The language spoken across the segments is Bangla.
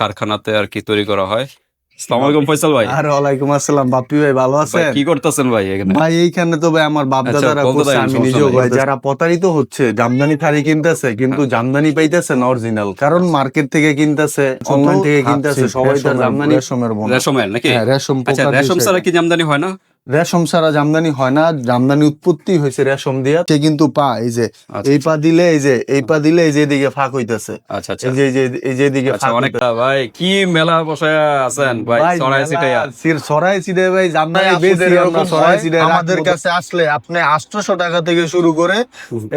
কারখানাতে আর কি তৈরি করা হয়। আসসালামু আলাইকুম ফয়সাল ভাই। আর ওয়ালাইকুম আসসালাম বাপ্পি ভাই ভালো আছেন? কি করতেছেন ভাই এখানে? ভাই এইখানে তো ভাই আমার বাপ আচ্ছা, দাদারা করছে আমি নিজেও ভাই যারা প্রতারিত হচ্ছে জামদানি শাড়ি কিনতেছে কিন্তু হ্যাঁ। জামদানি পাইতেছে না অরিজিনাল কারণ মার্কেট থেকে কিনতেছে অনলাইন থেকে কিনতেছে সবাই তো জামদানি রেশমের বোনা রেশমের নাকি হ্যাঁ, রেশম আচ্ছা রেশম ছাড়া কি জামদানি হয় না? রেশম ছাড়া জামদানি হয় না জামদানি উৎপত্তি হয়েছে রেশম দিয়া। সে কিন্তু পা এই যে আচ্ছা, এই পা দিলে এই যে এই পা দিলে এই যে এদিকে ফাঁক হইতেছে। আচ্ছা আচ্ছা। এই যে এই যে এদিকে আচ্ছা ফাঁক অনেকটা ভাই কি মেলা বসায় আছেন ভাই ভাই, সরাই সির- সরাই সিটে ভাই জামদানি বেশি আমরা সরাই হয়, সিটে আমাদের কাছে আসলে আপনি আটশোশো টাকা থেকে শুরু করে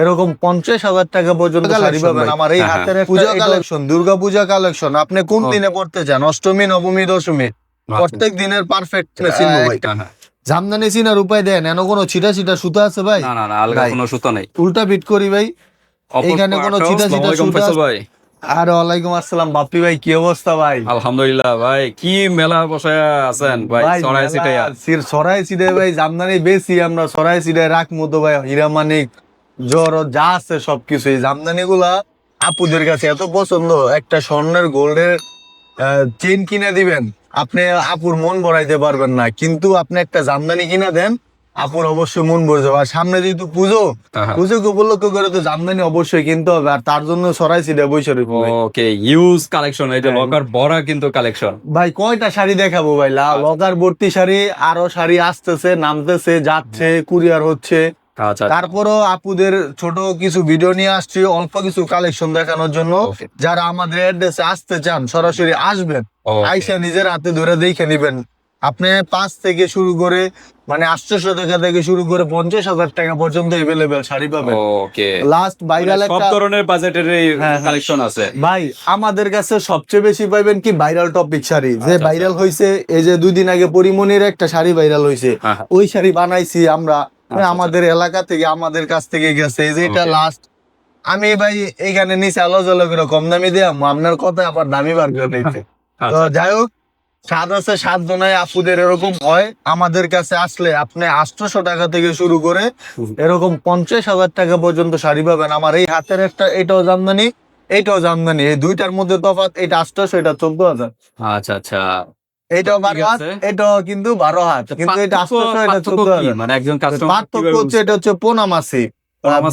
এরকম পঞ্চাশ হাজার টাকা পর্যন্ত শাড়ি পাবেন। আমার এই হ্যাঁ, হাতের পূজা কালেকশন দুর্গা পূজা কালেকশন আপনি কোন দিনে পড়তে চান? অষ্টমী নবমী দশমী? প্রত্যেক দিনের পারফেক্ট ভাই হ্যাঁ, হ্যাঁ। জামদানি চিনার উপায় দেন এন কোনো ছিটা ছিটা সুতা আছে ভাই? না না না আলগা কোনো সুতা নেই। উল্টা পিট করি ভাই। এখানে কোনো ছিটা ছিটা সুতা ভাই। আর ওয়ালাইকুম আসসালাম বাপ্পি ভাই কি অবস্থা ভাই? আলহামদুলিল্লাহ ভাই কি মেলা বসায় আছেন ভাই সরাই সিটাইয়া সির- সরাই সিটে ভাই জামদানি বেশি আমরা সরাই সিটে রাখব তো ভাই হীরামানিক জ্বর যা আছে সবকিছু। এই জামদানি গুলা আপুদের কাছে এত পছন্দ একটা স্বর্ণের গোল্ডের চেন কিনে দিবেন। আপনি আপুর মন ভরাইতে পারবেন না কিন্তু আপনি একটা জামদানি কিনে দেন আপুর অবশ্যই মন ভরে যাবে আর সামনে যেহেতু পুজো হ্যাঁ। পুজোকে উপলক্ষ করে তো জামদানি অবশ্যই কিনতে হবে আর তার জন্য সরাই রইবো ভাই। ওকে ইউজ কালেকশন এটা হ্যাঁ। লকার বড় কিন্তু কালেকশন ভাই কয়টা শাড়ি দেখাবো ভাই আচ্ছা। লকার ভর্তি শাড়ি আরও শাড়ি আসতেছে নামতেছে যাচ্ছে কুরিয়ার হচ্ছে আচ্ছা তারপরও আপুদের ছোট কিছু ভিডিও নিয়ে আসছি অল্প কিছু কালেকশন দেখানোর জন্য। যারা আমাদের অ্যাড্রেসে আসতে চান সরাসরি আসবেন। আইসা নিজের হাতে ধরে দেখে নিবেন। আপনি পাঁচ থেকে শুরু করে মানে আটশোশো টাকা থেকে শুরু করে পঞ্চাশ হাজার টাকা পর্যন্ত এভেলেবেল শাড়ি পাবেন। ওকে লাস্ট ভাইরাল সব একটা ধরনের বাজেটের হ্যাঁ, হ্যাঁ। কালেকশন আছে। ভাই আমাদের কাছে সবচেয়ে বেশি পাইবেন কি ভাইরাল টপিক শাড়ি। যে আচ্ছা, ভাইরাল হয়েছে এই যে দুই দিন আগে পরিমনির একটা শাড়ি ভাইরাল হয়েছে হ্যাঁ, হ্যাঁ। ওই শাড়ি বানাইছি আমরা। আচ্ছা। আমাদের এলাকা থেকে আমাদের কাছ থেকে গেছে। এই যে এটা লাস্ট আমি ভাই এখানে নিচে আলো জলো করে কম দামি দিয়ে আপনার কথা আবার দামি বার করে নিতে তো আচ্ছা। যাই হোক স্বাদ আছে স্বাদ জনায় আপুদের এরকম হয়। আমাদের কাছে আসলে আপনি আটশোশো টাকা থেকে শুরু করে এরকম পঞ্চাশ হাজার টাকা পর্যন্ত শাড়ি পাবেন। আমার এই হাতের একটা এটাও জামদানি এইটাও জামদানি। এই দুইটার মধ্যে তফাৎ এটা আটশোশো এটা চোদ্দ হাজার। আচ্ছা আচ্ছা। এটাও বারো হাত। এটাও কিন্তু বারো হাত। কিন্তু এটা আটশোশো এটা চোদ্দ মানে একজন পার্থক্য হচ্ছে এটা হচ্ছে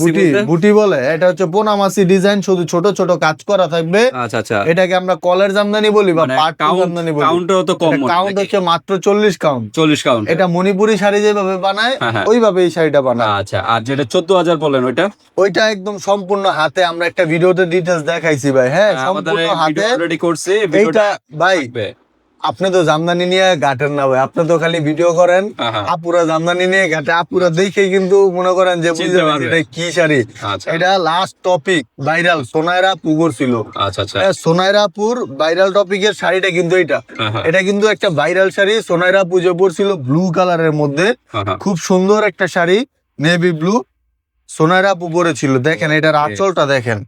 বুটি বুটি বলে। এটা হচ্ছে পোনামাসি ডিজাইন শুধু ছোট ছোট কাজ করা থাকবে। আচ্ছা আচ্ছা। এটাকে আমরা কলের জামদানি বলি বা মানে পাট জামদানি বলি। কাউন্টও তো কম কাউন্ট হচ্ছে মাত্র চল্লিশ কাউন্ট চল্লিশ কাউন্ট এটা মণিপুরি শাড়ি যেভাবে বানায় হ্যাঁ, হ্যাঁ। ওইভাবে এই শাড়িটা বানায়। আচ্ছা আর যেটা চোদ্দ হাজার বলেন ওইটা? ওইটা একদম সম্পূর্ণ হাতে। আমরা একটা ভিডিওতে ডিটেলস দেখাইছি ভাই। হ্যাঁ সম্পূর্ণ হাতে। রেডি করছি ভিডিওটা ভাই। আপনি তো জামদানি নিয়ে ঘাটেন না ভাই আপনি তো খালি ভিডিও করেন। আপুরা জামদানি নিয়ে ঘাটে আপুরা দেখে কিন্তু মনে করেন যে এটা কি শাড়ি। আচ্ছা। এটা লাস্ট টপিক ভাইরাল সোনাইরা পুকুর ছিল। সোনাইরাপুর ভাইরাল টপিকের শাড়িটা কিন্তু এটা। এটা কিন্তু একটা ভাইরাল শাড়ি সোনাইরা পুজো পড়ছিল ব্লু কালারের মধ্যে। খুব সুন্দর একটা শাড়ি নেভি ব্লু সোনাইরা পুকুরে ছিল। দেখেন এটার আঁচলটা দেখেন।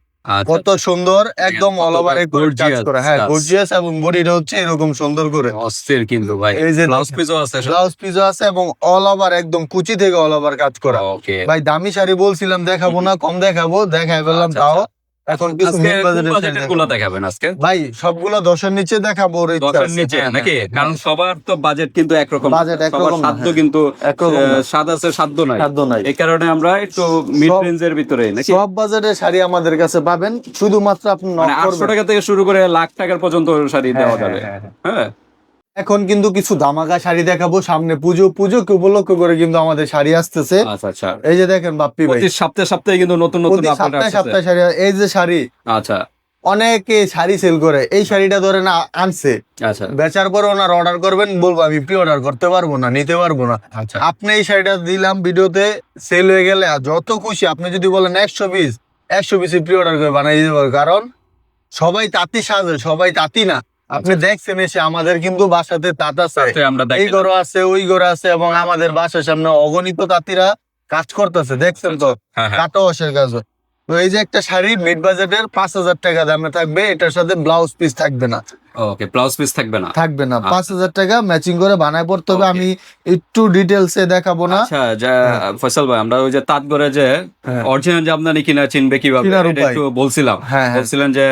কত সুন্দর একদম অল ওভার gorgeous করা। হ্যাঁ। গর্জিয়াস এবং বডিটা হচ্ছে এরকম সুন্দর করে। অস্থির কিন্তু ভাই। এই যে ব্লাউজ পিসও আছে ব্লাউজ পিসও আছে এবং অল ওভার একদম কুচি থেকে অল ওভার কাজ করা। ওকে ভাই দামি শাড়ি বলছিলাম দেখাবো না কম দেখাবো দেখাই বললাম আচ্ছা, তাও। এখন। গুলো দেখাবেন আজকে? ভাই সবগুলো দশের নিচে দেখাবো দশের নিচে হ্যাঁ, নাকি? হ্যাঁ, কারণ সবার তো বাজেট কিন্তু একরকম। সবার একরকম সাধ্য হ্যাঁ। কিন্তু স্বাদ আছে সাধ্য নাই। খাদ্য নাই। এই কারণে আমরা একটু মিড রেঞ্জের ভিতরে নাকি? সব বাজারের শাড়ি আমাদের কাছে পাবেন। শুধুমাত্র আপনি নক মানে আটশো করবেন টাকা থেকে শুরু করে লাখ টাকার পর্যন্ত শাড়ি দেওয়া যাবে। হ্যাঁ? এখন কিন্তু কিছু দামাকা শাড়ি দেখাবো সামনে পুজো পুজো পুজোকে উপলক্ষ করে কিন্তু আমাদের শাড়ি আসতেছে। আচ্ছা আচ্ছা। এই যে দেখেন বাপ্পি ভাই। সপ্তাহে সপ্তাহে কিন্তু নতুন নতুন সপ্তাহে সপ্তাহে শাড়ি এই যে শাড়ি আচ্ছা। অনেকে শাড়ি সেল করে এই শাড়িটা ধরে না আনছে। আচ্ছা। বেচার পরে ওনার অর্ডার করবেন বলব আমি প্রি অর্ডার করতে পারব না নিতে পারব না। আচ্ছা। আপনি এই শাড়িটা দিলাম ভিডিওতে সেল হয়ে গেলে যত খুশি আপনি যদি বলেন একশো পিস একশো পিস প্রি অর্ডার করে বানিয়ে দিতে পারব। কারণ সবাই তাঁতি সাজে সবাই তাঁতি না। আপনি দেখছেন এসে আমাদের কিন্তু বাসাতে তাঁত আছে এই ঘর আছে ওই ঘর আছে এবং আমাদের বাসার সামনে অগণিত তাঁতিরা কাজ করতেছে দেখছেন তো? হ্যাঁ হ্যাঁ। কাটো অসের কাজ তো এই যে একটা শাড়ি মিড বাজেটের পাঁচ হাজার টাকা দামে থাকবে এটার সাথে ব্লাউজ পিস থাকবে না। ওকে ব্লাউজ পিস থাকবে না? থাকবে না। আচ্ছা। পাঁচ হাজার টাকা ম্যাচিং করে বানায় পড়তে হবে আমি একটু ডিটেলস এ দেখাবো না। আচ্ছা যা ফয়সাল ভাই আমরা ওই যে তাঁত করে যে হ্যাঁ। অরিজিনাল জামদানি কিনা চিনবে কীভাবে একটু বলছিলাম। হ্যাঁ হ্যাঁ। বলছিলেন যে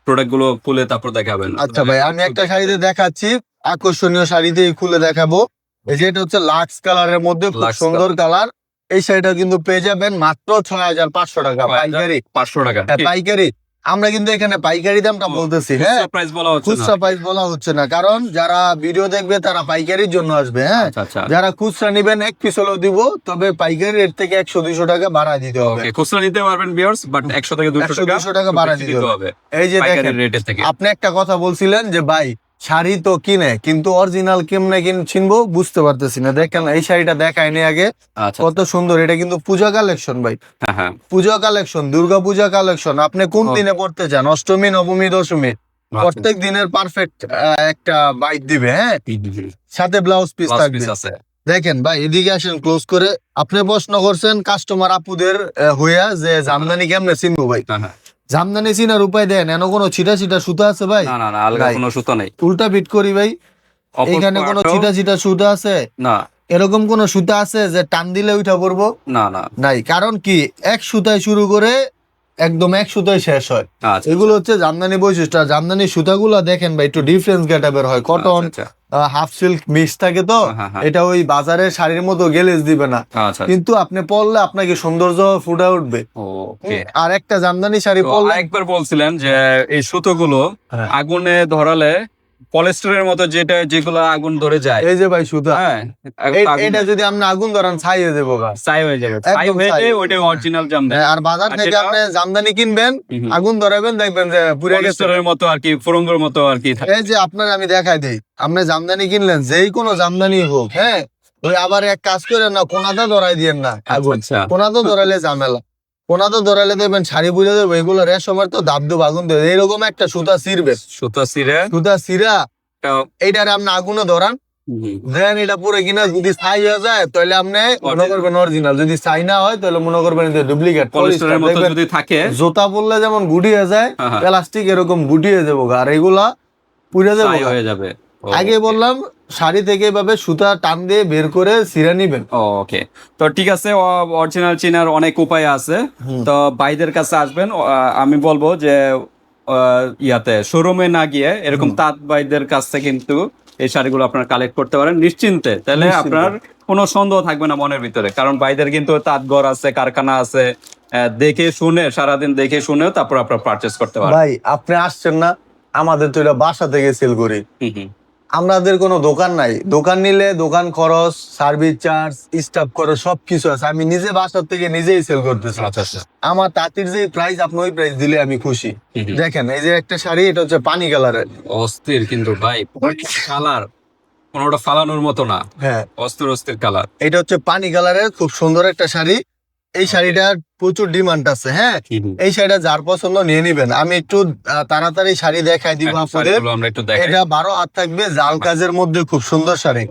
আহ, প্রোডাক্টগুলো খুলে তারপর দেখাবেন। আচ্ছা ভাই আমি একটা শাড়িতে দেখাচ্ছি আকর্ষণীয় শাড়িতে খুলে দেখাবো। এই যে এটা হচ্ছে লাক্স কালারের মধ্যে খুব সুন্দর কালার। এই শাড়িটা কিন্তু পেয়ে যাবেন মাত্র ছয় হাজার পাঁচশো টাকা পাইকারি। পাঁচশো টাকা। হ্যাঁ, পাইকারি। আমরা কিন্তু এখানে পাইকারি দামটা বলতেছি হ্যাঁ? প্রাইস বলা হচ্ছে না। খুচরা প্রাইস বলা হচ্ছে না কারণ যারা ভিডিও দেখবে তারা পাইকারির জন্য আসবে হ্যাঁ? আচ্ছা আচ্ছা। যারা খুচরা নিবেন এক পিস হলেও দিব তবে পাইকারি রেট থেকে একশো দুইশো টাকা বাড়া দিতে হবে। খুচরা নিতে পারবেন ভিউয়ার্স বাট একশো থেকে দুশো 100 টাকা 200 টাকা বাড়া দিতে হবে। এই যে দেখেন আপনি একটা কথা বলছিলেন যে ভাই শাড়ি তো কিনে কিন্তু অরিজিনাল কেমনে কিন চিনবো বুঝতে পারতেছি না। দেখেন এই শাড়িটা দেখায়নি আগে। আচ্ছা কত সুন্দর এটা কিন্তু পূজা কালেকশন ভাই। হ্যাঁ হ্যাঁ। পূজা কালেকশন দুর্গা পূজা কালেকশন আপনি কোন দিনে পড়তে চান? অষ্টমী নবমী দশমী? আচ্ছা। প্রত্যেক দিনের পারফেক্ট একটা বাইট দিবে হ্যাঁ? সাথে ব্লাউজ পিস থাকবে। দেখেন ভাই এদিকে আসেন ক্লোজ করে। আপনি প্রশ্ন করছেন কাস্টমার আপুদের হইয়া যে জামদানি কেমনে চিনবো ভাই? হ্যাঁ। জামদানি চিনার উপায় দেন এন কোনো ছিটা ছিটা সুতা আছে ভাই? না না না আলগা। কোনো সুতো নেই। উল্টা পিট করি ভাই। এখানে কোনো ছিটা ছিটা সুতা আছে? না। এরকম কোন সুতা আছে যে টান দিলে উঠা পড়ব? না না। নাই কারণ কি এক সুতায় শুরু করে একদম এক সুতায় শেষ হয়। আচ্ছা এগুলো হচ্ছে জামদানি বৈশিষ্ট্য। জামদানি সুতাগুলো দেখেন ভাই একটু ডিফারেন্স গেটাবের হয়। কটন আচ্ছা। হাফ সিল্ক মিক্স থাকে তো হ্যাঁ, হ্যাঁ। এটা ওই বাজারে শাড়ির মতো গেলেজ দিবে না। আচ্ছা কিন্তু আপনি পরলে আপনাকে সৌন্দর্য ফুটে উঠবে। ওকে আর একটা জামদানি শাড়ি পড়লে পরলে একবার বলছিলেন যে এই সুতোগুলো হ্যাঁ। আগুনে ধরালে পলিস্টারের মতো যেটা যেগুলো আগুন ধরে যায়। এই যে ভাই সুতা। হ্যাঁ এটা যদি আপনি আগুন ধরান ছাইয়ে দেবো গা। ছাই হয়ে যাবে। ছাই হয়ে ছাই। যায় ওইটা অরিজিনাল জামদানি। হ্যাঁ, আর বাজার থেকে আপনি জামদানি কিনবেন আগুন ধরাবেন দেখবেন যে গেছে। পলিস্টারের মতো আর কি ফুরঙ্গের মতো আর কি এই যে আপনার আমি দেখাই দিই আপনি জামদানি কিনলেন যেই কোনো জামদানি হোক হ্যাঁ ওই আবার এক কাজ করেন না কোনাতে ধরাই দিয়েন না। আগুন আচ্ছা। কোনাতে ধরাইলে ঝামেলা। কোনাতে ধরাইলে দেখবেন শাড়ি বুঝে দেবো এগুলো রেশমের তো দাব দাব আগুন দেবে এইরকম একটা সুতা ছিঁড়বে। সুতো সিরে সুতা সিরা এইটারে আপনি আগুনে ধরান। দেন এটা পুরো কিনা যদি ছাই হয়ে যায় তাহলে আপনি মনে করবেন অরিজিনাল যদি ছাই না হয় তাহলে মনে করবেন ডুপ্লিকেট পলিস্টারের মতো যদি থাকে। জুতা পরলে যেমন গুটিয়ে যায় হ্যাঁ, হ্যাঁ। প্লাস্টিক এরকম গুটিয়ে যাব গা। আর এগুলা পুড়ে যাব। হয়ে যাবে। আগে বললাম শাড়ি থেকে এভাবে সুতা টান দিয়ে বের করে সিরা নিবেন। ওকে তো ঠিক আছে অরিজিনাল চিনার অনেক উপায় আছে। তো ভাইদের কাছে আসবেন আমি বলব যে ইয়াতে শোরুমে না গিয়ে এরকম তাঁত ভাইদের কাছে কিন্তু এই শাড়িগুলো আপনার কালেক্ট করতে পারেন। নিশ্চিন্তে। তাহলে আপনার কোনো সন্দেহ থাকবে না মনের ভিতরে। কারণ ভাইদের কিন্তু তাঁত ঘর আছে কারখানা আছে দেখে শুনে সারাদিন দেখে শুনে তারপর আপনার পারচেস করতে পারেন ভাই আপনি আসছেন না আমাদের তো এটা বাসা থেকে সেল করি। আমাদের কোনো দোকান নাই। দোকান নিলে দোকান খরচ সার্ভিস চার্জ স্টাফ খরচ সবকিছু আছে। আমি নিজে বাসার থেকে নিজেই সেল করতেছি। আচ্ছা আচ্ছা। আমার তাঁতির যে প্রাইস আপনি ওই প্রাইস দিলে আমি খুশি। দেখেন এই যে একটা শাড়ি এটা হচ্ছে পানি কালারের অস্থির কিন্তু ভাই কালার। কোনোটা ফালানোর মতো না। হ্যাঁ। অস্থির অস্থির কালার। এটা হচ্ছে পানি কালারের খুব সুন্দর একটা শাড়ি। এই শাড়িটার প্রচুর ডিমান্ড আছে হ্যাঁ? এই শাড়িটা যার পছন্দ নিয়ে নিবেন। আমি একটু তাড়াতাড়ি শাড়ি দেখাই দিব আপনাদের। দেখাই। এটা বারো হাত থাকবে জাল কাজের মধ্যে খুব সুন্দর শাড়ি।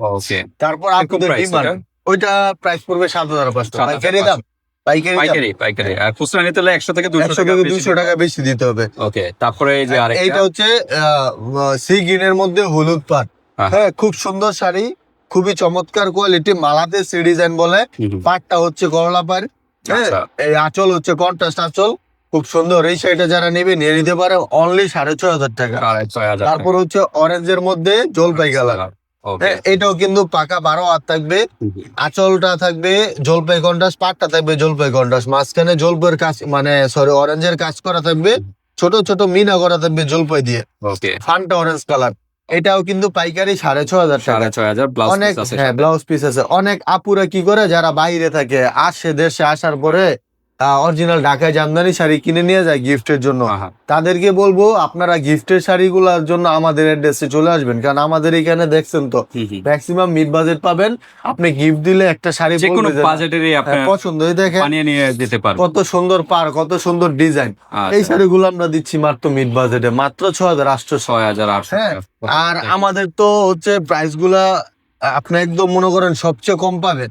তারপর আপনাদের ডিমান্ড ওইটা প্রাইস পড়বে সাত হাজার পাঁচশো। পাইকারি দাম পাইকারি পাইকারি আর খুচরা নিতে হলে একশো থেকে দুশো টাকা থেকে দুইশো টাকা বেশি দিতে হবে। ওকে তারপরে এই যে এইটা হচ্ছে সি গ্রিনের মধ্যে হলুদ পাট। হ্যাঁ। হ্যাঁ খুব সুন্দর শাড়ি খুবই চমৎকার কোয়ালিটি মালাতে সি ডিজাইন বলে। পাটটা হচ্ছে করলা পাড় হ্যাঁ। এই আঁচল হচ্ছে কন্ট্রাস্ট আঁচল। খুব সুন্দর। এই শাড়িটা যারা নেবে নিয়ে নিতে পারে অনলি সাড়ে ছয় হাজার টাকা। তারপর হচ্ছে অরেঞ্জের মধ্যে জলপাই কালার হ্যাঁ, এটাও কিন্তু পাকা বারো হাত থাকবে। আঁচলটা থাকবে জলপাই কন্ট্রাস্ট পাটটা থাকবে জলপাই কন্ট্রাস্ট। মাঝখানে জলপাইয়ের কাজ মানে সরি অরেঞ্জের কাজ করা থাকবে। ছোট ছোট মিনা করা থাকবে জলপাই দিয়ে। ফানটা অরেঞ্জ কালার এটাও কিন্তু পাইকারি সাড়ে ছ হাজার সাড়ে ছয় হাজার অনেক হ্যাঁ ব্লাউজ পিস আছে। অনেক আপুরা কি করে যারা বাইরে থাকে আসে দেশে আসার পরে অরিজিনাল ঢাকায় জামদানি শাড়ি কিনে নিয়ে যায় গিফটের জন্য। তাদেরকে বলব আপনারা গিফটের শাড়িগুলোর জন্য আমাদের অ্যাড্রেসে চলে আসবেন। কারণ আমাদের এখানে দেখছেন তো। ম্যাক্সিমাম মিড বাজেট পাবেন। আপনি গিফট দিলে একটা শাড়ি হ্যাঁ, পছন্দ দেখেন। কত সুন্দর পার কত সুন্দর ডিজাইন আচ্ছা, এই শাড়িগুলো আমরা দিচ্ছি মাত্র মিড বাজেটে মাত্র ছ হাজার আটশো ছয় হাজার হ্যাঁ, আর আমাদের তো হচ্ছে প্রাইসগুলা আপনি একদম মনে করেন সবচেয়ে কম পাবেন।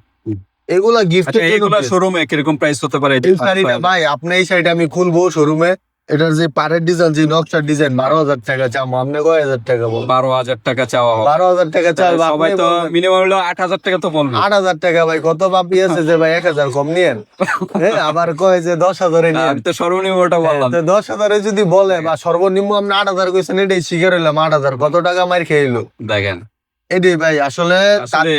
এগুলা আচ্ছা গিফটের এইগুলা best। শোরুমে কীরকম প্রাইস হতে পারে? এই শাড়িটা ভাই আপনি এই শাড়িটা আমি খুলবো শোরুমে এটার যে পাড়ের ডিজাইন যে নকশার ডিজাইন বারো হাজার টাকা চাম আপনি কয় হাজার টাকা বল বারো হাজার টাকা চাওয়া হবে। বারো হাজার টাকা চাই সবাই তো মিনিমাম হলো আট হাজার টাকা তো বলবে। আট হাজার টাকা ভাই কত বাপি আছে যে ভাই এক হাজার কম নিয়েন? হ্যাঁ, আবার কয় যে দশ হাজারে আমি তো সর্বনিম্নটা বললাম। তো দশ হাজারে যদি বলে বা সর্বনিম্ন আপনি আট হাজার কইছেন এটাই শিখে রইলাম আট হাজার। কত টাকা মার খেয়েলো দেখেন। এটাই ভাই আসলে আসলে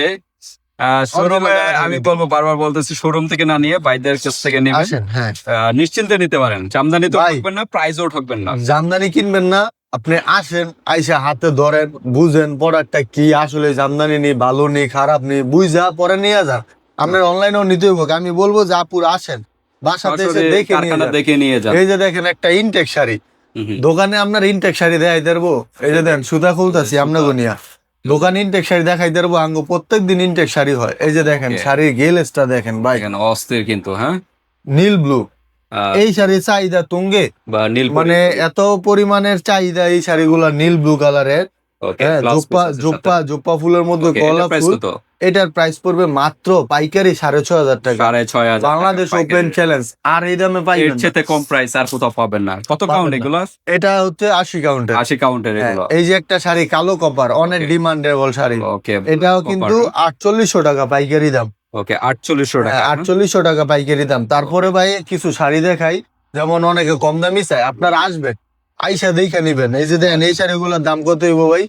শোরুমে আমি বলব বারবার বলতেছি শোরুম থেকে না নিয়ে বাইদের কাছ থেকে নেবেন। আসেন হ্যাঁ। নিশ্চিন্তে নিতে পারেন। জামদানি তো ঠকবেন না প্রাইসও ঠকবেন না। জামদানি কিনবেন না আপনি আসেন আইসা হাতে ধরেন বুঝেন প্রোডাক্টটা কি আসলে জামদানি নেই ভালো নেই খারাপ নেই বুঝা পরে নিয়ে যান। আপনার অনলাইনেও নিতে হইব আমি বলব যে আপুর আসেন বাসাতে এসে দেখে নিয়ে। দেখে নিয়ে যান। এই যে দেখেন একটা ইনটেক শাড়ি। দোকানে আপনার ইনটেক শাড়ি দেয় দেবো। এই যে দেন সুতা খুলতাছি আপনার গুনিয়া দোকানে ইনটেক শাড়ি দেখাই দেবো আঙ্গ প্রত্যেক দিন ইনটেক শাড়ি হয়। এই যে দেখেন. শাড়ির গেলেসটা দেখেন ভাই। অস্থির কিন্তু হ্যাঁ? নীল ব্লু এই শাড়ির চাহিদা তুঙ্গে। বা নীল মানে এত পরিমাণের চাহিদা এই শাড়িগুলা নীল ব্লু কালারের হ্যাঁ ফুলের মধ্যে কলা ফুল। এটার প্রাইস পড়বে মাত্র পাইকারি সাড়ে ছয় হাজার টাকা। সাড়ে ছয় হাজার বাংলাদেশ ওপেন চ্যালেঞ্জ আর এই দামে এর চেয়ে কম প্রাইস আর কোথাও পাবেন না। কত কাউন্ট এগুলো? এটা হচ্ছে আশি কাউন্টের আশি কাউন্টের এগুলো। এই যে একটা শাড়ি কালো কপার অনেক. ডিমান্ডেবল শাড়ি। ওকে এটাও কিন্তু আটচল্লিশশো টাকা পাইকারি দাম। ওকে আটচল্লিশশো টাকা। হ্যাঁ? আটচল্লিশশো টাকা পাইকারি দাম। তারপরে ভাই কিছু শাড়ি দেখাই যেমন অনেকে কম দামি চাই আপনার আসবেন। আইসা দেখে নিবেন। এই যে দেখেন এই শাড়িগুলোর দাম কত হইব ভাই?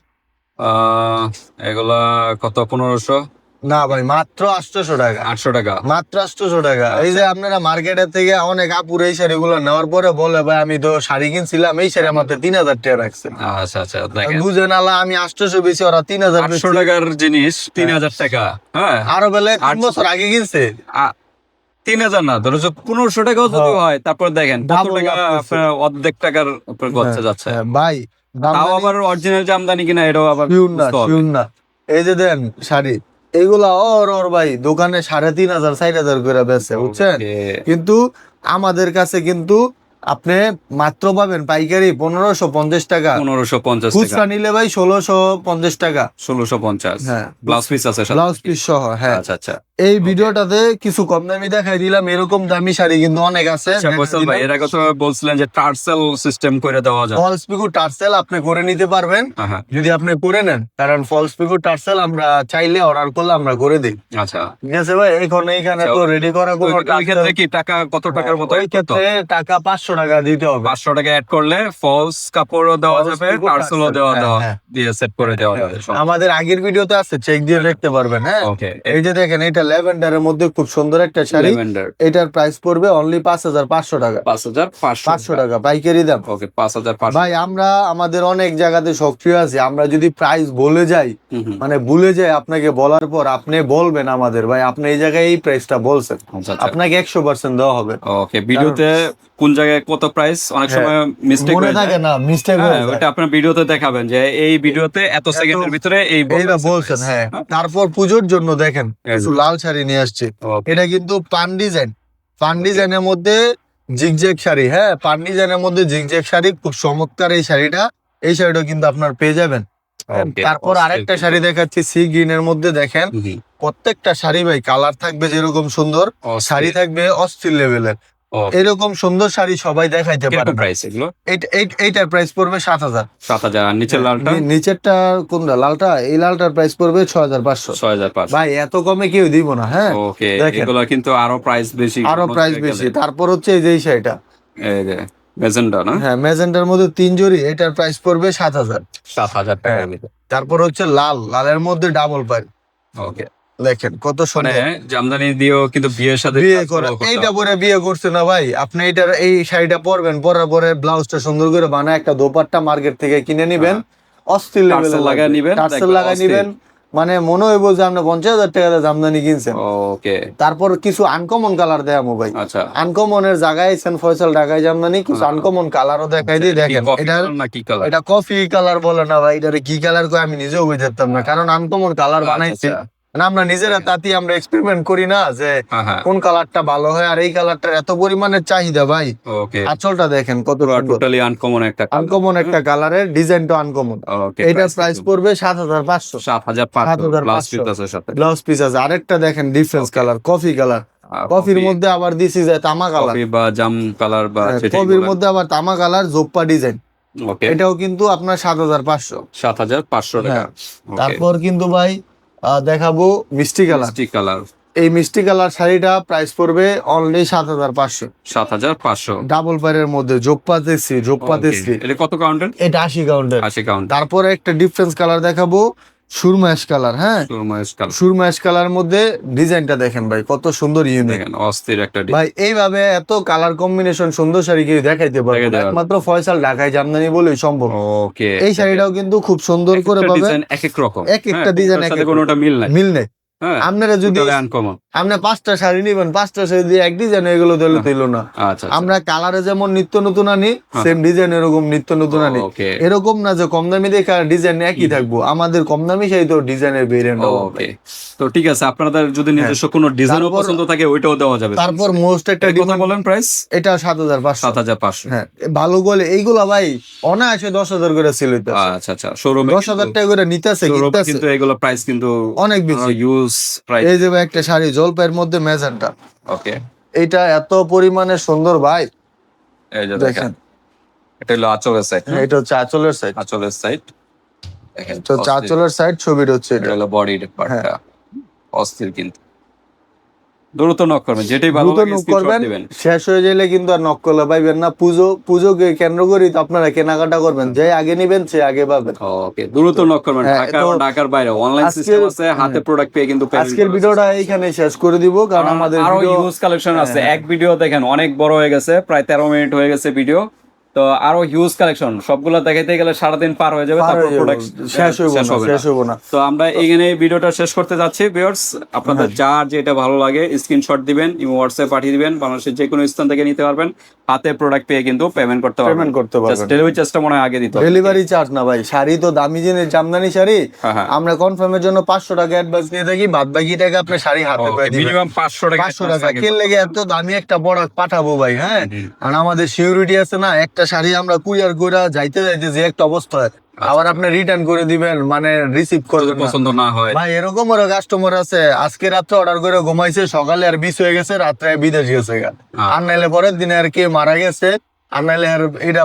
এগুলা কত পনেরোশো? না ভাই মাত্র আটশোশো টাকা। আটশো টাকা। মাত্র আটশোশো টাকা। এই যে আপনারা মার্কেটের থেকে অনেক আপুর এই শাড়িগুলো নেওয়ার পরে বলে ভাই আমি তো শাড়ি কিনছিলাম এই শাড়ি আমার তিন হাজার টাকা রাখছে। আচ্ছা আচ্ছা বুঝে আলা আমি আটশোশো বেশি ওরা তিন হাজার আটশো টাকার জিনিস তিন হাজার টাকা হ্যাঁ? আরও বেলে আটশো- বছর আগে কিনছে। তিন হাজার না ধরো পনেরোশো টাকাও যদি হয়। তারপর দেখেন কত টাকা অর্ধেক টাকার উপর গচ্ছা যাচ্ছে। হ্যাঁ, ভাই তাও আবার অরিজিনাল জামদানি কিনা এটাও আবার না এই যে দেন শাড়ি এগুলা ওর ওর ভাই দোকানে সাড়ে তিন হাজার চার হাজার করে বেচে বুঝছেন? কিন্তু আমাদের কাছে কিন্তু আপনি মাত্র পাবেন পাইকারি পনেরোশো পঞ্চাশ টাকা। পনেরোশো পঞ্চাশ খুচরা নিলে ভাই ষোলোশো পঞ্চাশ টাকা। ষোলোশো পঞ্চাশ। হ্যাঁ। ব্লাউজ পিস আছে ব্লাউজ পিস সহ হ্যাঁ। আচ্ছা আচ্ছা। এই ভিডিওটাতে কিছু কম দামি দেখাই দিলাম এরকম দামি শাড়ি কিন্তু অনেক আছে। আচ্ছা ভাই এর আগে তো বলছিলেন যে টার্সেল সিস্টেম করে দেওয়া যায়। ফলস পিকু টার্সেল আপনি করে নিতে পারবেন। হ্যাঁ, হ্যাঁ যদি আপনি করে নেন কারণ ফলস পিকু টার্সেল আমরা চাইলে অর্ডার করলে আমরা করে দিই। আচ্ছা। ঠিক আছে ভাই এখন এইখানে তো রেডি করা কোনো ক্ষেত্রে কি টাকা কত টাকার মতো ওই ক্ষেত্রে টাকা পাঁচশো টাকা দিতে হবে। পাঁচশো টাকা অ্যাড করলে ফলস কাপড়ও দেওয়া যাবে টার্সেল, দেওয়া হ্যাঁ, দেওয়া হ্যাঁ। দিয়ে সেট করে দেওয়া যাবে আমাদের আগের ভিডিওতে আছে চেক দিয়ে দেখতে পারবেন হ্যাঁ। ওকে এই যে দেখেন এটা ল্যাভেন্ডারের মধ্যে খুব সুন্দর একটা শাড়ি। এটার প্রাইস পড়বে অনলি পাঁচ হাজার পাঁচশো টাকা। পাঁচ হাজার পাঁচশো পাঁচশো টাকা। পাইকারি দাম। ওকে পাঁচ হাজার পাঁচশো। ভাই আমরা আমাদের অনেক জায়গাতে সক্রিয় আছি। আমরা যদি প্রাইস বলে যাই। মানে ভুলে যাই আপনাকে বলার পর আপনি বলবেন আমাদের। ভাই আপনি এই জায়গায় এই প্রাইসটা বলছেন। আচ্ছা, আচ্ছা। আপনাকে একশো পার্সেন্ট দেওয়া হবে। ওকে ভিডিওতে কোন জায়গায় কত প্রাইস অনেক হ্যাঁ। সময় মিস্টেক হয়ে থাকে যায় না মিস্টেক হ্যাঁ ওটা আপনার ভিডিওতে দেখাবেন যে এই ভিডিওতে এত সেকেন্ডের ভিতরে এই এইটা বলছেন হ্যাঁ। তারপর পুজোর জন্য দেখেন কিছু লাল শাড়ি নিয়ে আসছে। এটা কিন্তু পান ডিজাইন পান ডিজাইনের মধ্যে জিগজ্যাগ শাড়ি হ্যাঁ। পান ডিজাইনের মধ্যে জিগজ্যাগ শাড়ি খুব চমৎকার এই শাড়িটা। এই শাড়িটা কিন্তু আপনার পেয়ে যাবেন। তারপর. আরেকটা শাড়ি দেখাচ্ছি সি গ্রিন এর মধ্যে দেখেন। প্রত্যেকটা শাড়ি ভাই কালার থাকবে যেরকম সুন্দর শাড়ি থাকবে অস্থির লেভেলের. এরকম সুন্দর শাড়ি সবাই দেখাইতে পারে। প্রাইস এগুলো? এইট- এইট- এইটার প্রাইস পড়বে সাত হাজার। সাত হাজার। আর নিচের লালটা? নিচেরটা কোনটা? লালটা? এই লালটার প্রাইস পড়বে ছয় হাজার পাঁচশো। ছয় হাজার পাঁচশো। ভাই এত কমে কেউ দিব না হ্যাঁ? ওকে এগুলো কিন্তু আরও প্রাইস বেশি। আরও প্রাইস বেশি। তারপর হচ্ছে এই যে এই শাড়িটা। এই যে মেজেন্ডা না? হ্যাঁ ম্যাজেন্টার মধ্যে তিন জড়ি এটার প্রাইস পড়বে সাত হাজার। সাত হাজার টাকা হ্যাঁ। তারপর হচ্ছে লাল। লালের মধ্যে ডাবল পাই ওকে। দেখেন কত মানে জামদানি দিয়েও কিন্তু বিয়ের সাথে বিয়ে করে এইটা পরে বিয়ে করছে না ভাই। আপনি এটার এই শাড়িটা পরবেন পরার পরে ব্লাউজটা সুন্দর করে বানায় একটা দোপাট্টা মার্কেট থেকে কিনে নিবেন। অস্থির লেভেলে লাগায় নিবেন, টার্সেল দেখবেন নিবেন। মানে মনে হইব যে আপনি পঞ্চাশ হাজার টাকা দিয়ে জামদানি কিনছেন। ওকে। তারপর কিছু আনকমন কালার দেয়া মোবাইল আচ্ছা। আনকমনের জায়গায় সেন্ট ফয়সাল ঢাকায় জামদানি কিছু আনকমন কালারও দেখাই দিই দেখেন এটা কি কালার এটা কফি কালার বলে না ভাই এটা কি কালার কয় আমি নিজেও বুঝতে পারতাম না। কারণ আনকমন কালার বানাইছে মানে আমরা নিজেরা তাতে আমরা এক্সপেরিমেন্ট করি না যে হ্যাঁ হ্যাঁ। কোন কালারটা ভালো হয় আর এই কালারটার এত পরিমাণের চাহিদা ভাই। আঁচলটা দেখেন কত টোটালি আনকমন একটা আনকমন একটা কালারের ডিজাইনটা আনকমন এটার প্রাইস পড়বে সাত হাজার পাঁচশো। সাত হাজার পাঁচশো 7,500 প্লাস ব্লাউজ পিস আছে আরেকটা দেখেন ডিফারেন্স কালার কফি কালার কফির মধ্যে আবার দিছি যায় তামা কালার বা জাম কালার বা কফির মধ্যে আবার তামা কালার জোপ্পা ডিজাইন এটাও কিন্তু আপনার সাত হাজার পাঁচশো। সাত হাজার পাঁচশো টাকা। হ্যাঁ। তারপর কিন্তু ভাই দেখাবো মিষ্টি কালার। মিষ্টি কালার। এই মিষ্টি কালার শাড়িটা প্রাইস পড়বে অনলি সাত হাজার পাঁচশো। সাত হাজার পাঁচশো। ডাবল পারের মধ্যে জোপ্পা দেশি জোপ্পা দেশি এটা কত কাউন্টার এটা আশি কাউন্টার আশি কাউন্ট তারপরে একটা ডিফারেন্স কালার দেখাবো। সুরমাস কালার হ্যাঁ? সুরমাশ কালার সুরমাশ কালার মধ্যে ডিজাইনটা দেখেন ভাই কত সুন্দর ইউনিক দেখেন অস্থির একটা ভাই এইভাবে এত কালার কম্বিনেশন সুন্দর শাড়ি কেউ দেখাইতে পারবে। একমাত্র ফয়সাল ঢাকায় জামদানি বলেই সম্ভব। ওকে এই শাড়িটাও কিন্তু খুব সুন্দর করে পাবে। এক এক রকম। এক একটা ডিজাইন এক এক কোনোটা মিল নাই। মিল নেই। হ্যাঁ আপনারা যদি আপনি পাঁচটা শাড়ি নিবেন পাঁচটা শাড়ি দিয়ে এক ডিজাইন এগুলো দিলে দিল না। আচ্ছা আমরা কালারে যেমন নিত্য নতুন আনি হ্যাঁ। সেম ডিজাইন এরকম নিত্য নতুন আনি। এরকম না যে কম দামি দেখে ডিজাইন একই থাকব। আমাদের কম দামি সেই তো ডিজাইনের ভেরিয়েন্ট তো ঠিক আছে আপনাদের যদি নিজস্ব কোনো ডিজাইনও হ্যাঁ। পছন্দ থাকে ওইটাও দেওয়া যাবে। তারপর মোস্ট একটা ডিমান্ড বলেন প্রাইস এটা সাত হাজার পাঁচশো। সাত হাজার পাঁচশো। হ্যাঁ ভালো বলে এইগুলো ভাই অনায়াসে দশ হাজার করে ছিল আচ্ছা আচ্ছা শোরুমে দশ হাজার টাকা করে নিতেছে কিন্তু এগুলো প্রাইস কিন্তু অনেক বেশি। ইউজ প্রাইস এই যে একটা শাড়ি জলপাইয়ের মধ্যে মেজানটা। ওকে এটা এত পরিমাণে সুন্দর ভাই। এই যে দেখেন এটা হলো আঁচলের সাইড এটা হচ্ছে আঁচলের সাইড আঁচলের সাইড দেখেন তো। আঁচলের সাইড ছবিটা হচ্ছে এটা হলো বডি হ্যাঁ। পার্টটা অস্থির কিন্তু। দ্রুত নক করবেন যেটাই ভালো লাগে করবেন শেষ হয়ে গেলে কিন্তু আর নক করলে পাইবেন না। পুজো পুজোকে কেন্দ্র করি তো আপনারা কেনাকাটা করবেন। যে আগে নিবেন সে আগে পাবেন। ওকে দ্রুত নক করবেন। হ্যাঁ, ঢাকা ঢাকার বাইরে অনলাইন সিস্টেম আছে হাতে প্রোডাক্ট পেয়ে কিন্তু আজকের ভিডিওটা এখানে শেষ করে দিব কারণ আমাদের আরও ইউজ কালেকশন আছে। এক ভিডিও দেখেন অনেক বড় হয়ে গেছে প্রায় তেরো মিনিট হয়ে গেছে ভিডিও তো আরও হিউজ কালেকশন সবগুলো দেখাইতে গেলে সারাদিন পার হয়ে যাবে তারপর প্রোডাক্ট শেষ হইব না হবে শেষ হইব না। তো আমরা এখানে ভিডিওটা শেষ করতে যাচ্ছি ভিউয়ার্স আপনাদের হ্যাঁ। যার যেটা ভালো লাগে স্ক্রিনশট দিবেন হোয়াটসঅ্যাপ পাঠিয়ে দিবেন বাংলাদেশের যে কোনো স্থান থেকে নিতে পারবেন। হাতে প্রোডাক্ট পেয়ে কিন্তু পেমেন্ট করতে পারবেন। পেমেন্ট করতে পারবেন। ডেলিভারি চার্জটা মনে হয় আগে দিতে ডেলিভারি চার্জ না ভাই শাড়ি তো দামি জিনিস জামদানি শাড়ি। হ্যাঁ, হ্যাঁ। আমরা কনফার্মের জন্য পাঁচশো টাকা অ্যাডভান্স নিয়ে থাকি বাদ বাকি টাকা আপনি শাড়ি হাতে পেয়ে দিবেন। মিনিমাম পাঁচশো টাকা পাঁচশো টাকা। কিনলে এত দামি একটা বড় পাঠাবো ভাই হ্যাঁ? আর আমাদের সিকিউরিটি আছে না একটা শাড়ি আমরা কুরিয়ার করে যাইতে যাইতে যে একটা অবস্থা আবার আপনি রিটার্ন করে দিবেন মানে রিসিভ করবেন পছন্দ না হয় ভাই এরকম ওরা কাস্টমার আছে আজকে রাত্রে অর্ডার করে ঘুমাইছে সকালে আর বিষ হয়ে গেছে রাত্রে বিদেশ গেছে। হ্যাঁ। আর নাইলে পরের দিনে আর কে মারা গেছে এটা।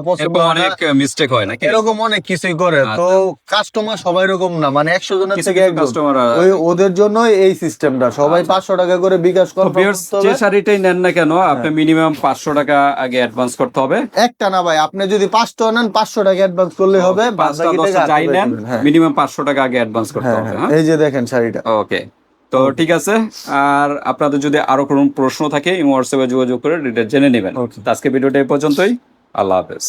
অনেক মিস্টেক হয় নাকি? এরকম অনেক কিছুই করে। তো কাস্টমার সবাই এরকম না মানে একশো জনের থেকে কাস্টমার ওই ওদের এই সিস্টেমটা সবাই পাঁচশো টাকা করে বিকাশ যে শাড়িটাই নেন না কেন আপনি হ্যাঁ। মিনিমাম পাঁচশো টাকা আগে অ্যাডভান্স করতে হবে। একটা না ভাই আপনি যদি পাঁচটা নেন পাঁচশো টাকা অ্যাডভান্স করলে হবে যাবেন। হ্যাঁ। মিনিমাম পাঁচশো টাকা আগে অ্যাডভান্স করতে হ্যাঁ, হবে এই যে দেখেন শাড়িটা। ওকে তো ঠিক আছে আর আপনাদের যদি আরও কোনো প্রশ্ন থাকে হোয়াটসঅ্যাপে যোগাযোগ করে ডিটেল জেনে নেবেন। আজকে ভিডিওটা এই পর্যন্তই। আল্লাহ হাফেজ।